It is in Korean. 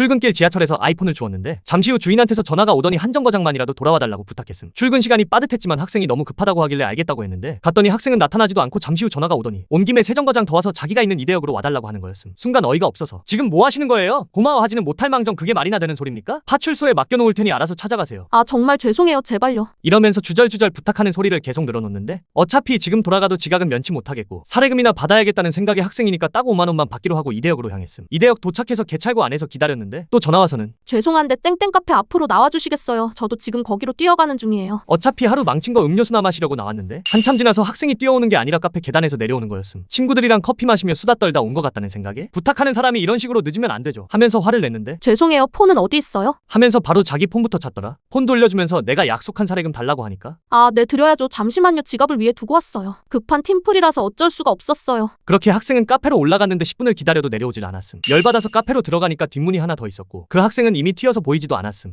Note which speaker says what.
Speaker 1: 출근길 지하철에서 아이폰을 주었는데 잠시 후 주인한테서 전화가 오더니 한 정거장만이라도 돌아와 달라고 부탁했음. 출근 시간이 빠듯했지만 학생이 너무 급하다고 하길래 알겠다고 했는데 갔더니 학생은 나타나지도 않고 잠시 후 전화가 오더니 온 김에 새 정거장 더 와서 자기가 있는 이대역으로 와달라고 하는 거였음. 순간 어이가 없어서 지금 뭐 하시는 거예요? 고마워하지는 못할 망정 그게 말이나 되는 소리입니까? 파출소에 맡겨놓을 테니 알아서 찾아가세요.
Speaker 2: 아, 정말 죄송해요. 제발요.
Speaker 1: 이러면서 주절주절 부탁하는 소리를 계속 늘어놓는데 어차피 지금 돌아가도 지각은 면치 못하겠고 사례금이나 받아야겠다는 생각에 학생이니까 딱 5만 원만 받기로 하고 이대역으로 향했음. 이대역 도착해서 개찰구 안에서 기다렸는데 또 전화 와서는
Speaker 2: 죄송한데 땡땡 카페 앞으로 나와주시겠어요. 저도 지금 거기로 뛰어가는 중이에요.
Speaker 1: 어차피 하루 망친 거 음료수나 마시려고 나왔는데 한참 지나서 학생이 뛰어오는 게 아니라 카페 계단에서 내려오는 거였음. 친구들이랑 커피 마시며 수다 떨다 온 것 같다는 생각에 부탁하는 사람이 이런 식으로 늦으면 안 되죠. 하면서 화를 냈는데
Speaker 2: 죄송해요. 폰은 어디 있어요?
Speaker 1: 하면서 바로 자기 폰부터 찾더라. 폰 돌려주면서 내가 약속한 사례금 달라고 하니까
Speaker 2: 아, 네, 드려야죠. 잠시만요. 지갑을 위에 두고 왔어요. 급한 팀플이라서 어쩔 수가 없었어요.
Speaker 1: 그렇게 학생은 카페로 올라갔는데 10분을 기다려도 내려오질 않았음. 열받아서 카페로 들어가니까 뒷문이 하나 더 있었고 그 학생은 이미 튀어서 보이지도 않았음.